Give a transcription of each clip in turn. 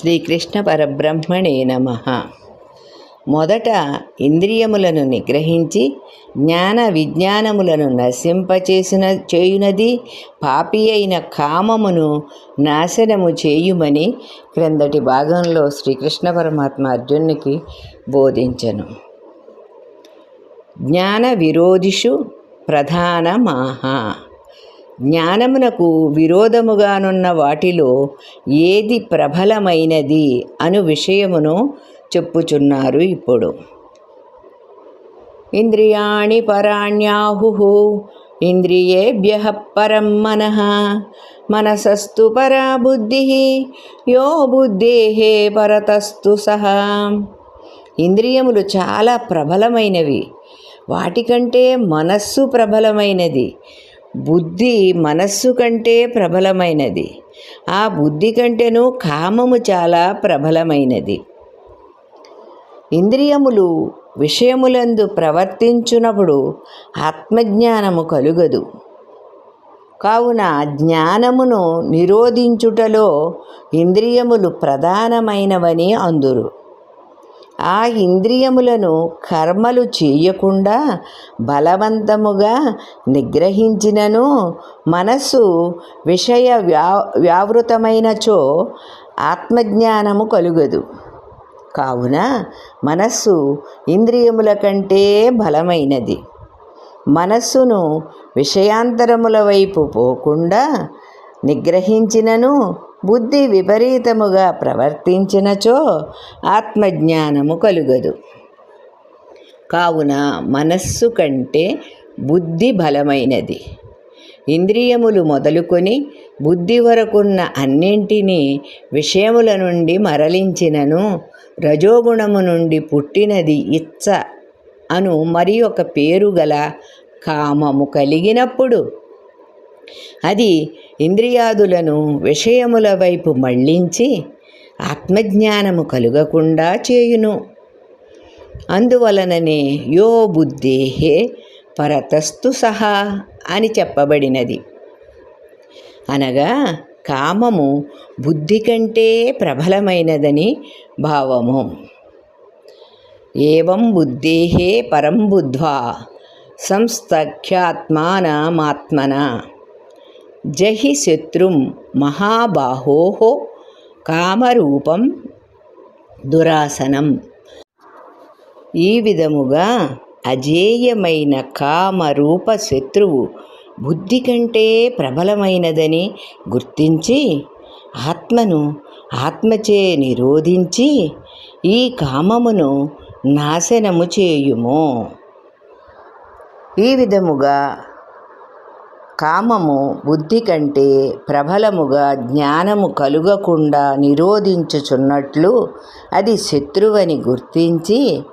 శ్రీకృష్ణ పరబ్రహ్మణే నమ. మొదట ఇంద్రియములను నిగ్రహించి జ్ఞాన విజ్ఞానములను నశింపచేసిన చేయునది పాపి అయిన కామమును నాశనము చేయుమని క్రిందటి భాగంలో శ్రీకృష్ణ పరమాత్మ అర్జునునికి బోధించను. జ్ఞాన విరోధిషు ప్రధానమాహ. జ్ఞానమునకు విరోధముగానున్న వాటిలో ఏది ప్రబలమైనది అను విషయమును చెప్పుచున్నారు ఇప్పుడు. ఇంద్రియాణి పరాణ్యాహు ఇంద్రియేభ్య పరం మనః మనసస్తు పరా బుద్ధి యో బుద్ధే పరతస్తు సహా ఇంద్రియములు చాలా ప్రబలమైనవి. వాటికంటే మనస్సు ప్రబలమైనది. బుద్ధి మనస్సు కంటే ప్రబలమైనది. ఆ బుద్ధి కంటేనూ కామము చాలా ప్రబలమైనది. ఇంద్రియములు విషయములందు ప్రవర్తించునప్పుడు ఆత్మజ్ఞానము కలుగదు. కావున జ్ఞానమును నిరోధించుటలో ఇంద్రియములు ప్రధానమైనవని అందురు. ఆ ఇంద్రియములను కర్మలు చేయకుండా బలవంతముగా నిగ్రహించినను మనస్సు విషయ వ్యా వ్యావృతమైనచో ఆత్మజ్ఞానము కలుగదు. కావున మనస్సు ఇంద్రియముల కంటే బలమైనది. మనస్సును విషయాంతరముల వైపు పోకుండా నిగ్రహించినను బుద్ధి విపరీతముగా ప్రవర్తించినచో ఆత్మజ్ఞానము కలుగదు. కావున మనస్సు కంటే బుద్ధి బలమైనది. ఇంద్రియములు మొదలుకొని బుద్ధి వరకున్న అన్నింటినీ విషయముల నుండి మరలించినను రజోగుణము నుండి పుట్టినది ఇచ్చ అను మరి ఒక పేరు గల కామము కలిగినప్పుడు అది ఇంద్రియాదులను విషయముల వైపు మళ్ళించి ఆత్మజ్ఞానము కలుగకుండా చేయును. అందువలననే యో బుద్ధేహే పరతస్తు సహా అని చెప్పబడినది. అనగా కామము బుద్ధి కంటే ప్రబలమైనదని భావము. ఏం బుద్ధేహే పరం బుద్ధ్వా సంస్థఖ్యాత్మానమాత్మన. జహి శత్రుం మహాబాహో కామరూపం దురాసనం. ఈ విధముగా అజేయమైన కామరూప శత్రువు బుద్ధి కంటే ప్రబలమైనదని గుర్తించి ఆత్మను ఆత్మచే నిరోధించి ఈ కామమును నాశనము చేయుము. ఈ విధముగా కామము బుద్ధి కంటే ప్రబలముగా జ్ఞానము కలుగకుండా నిరోధించుచున్నట్లు అది శత్రువని గుర్తించి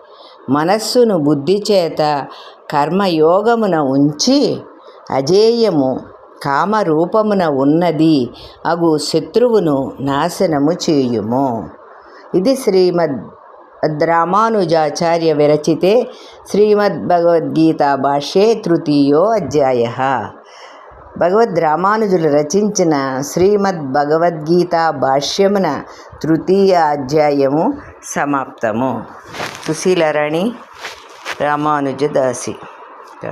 మనస్సును బుద్ధి చేత కర్మయోగమున ఉంచి అజేయము కామరూపమున ఉన్నది అగు శత్రువును నాశనము చేయుము. ఇది శ్రీమద్ రామానుజాచార్య విరచితే శ్రీమద్భగవద్గీతా భాష్యే తృతీయో అధ్యాయ. భగవద్ రామానుజులు రచించిన శ్రీమద్ భగవద్గీత భాష్యమున తృతీయ అధ్యాయము సమాప్తము. సుశీలరాణి రామానుజదాసి.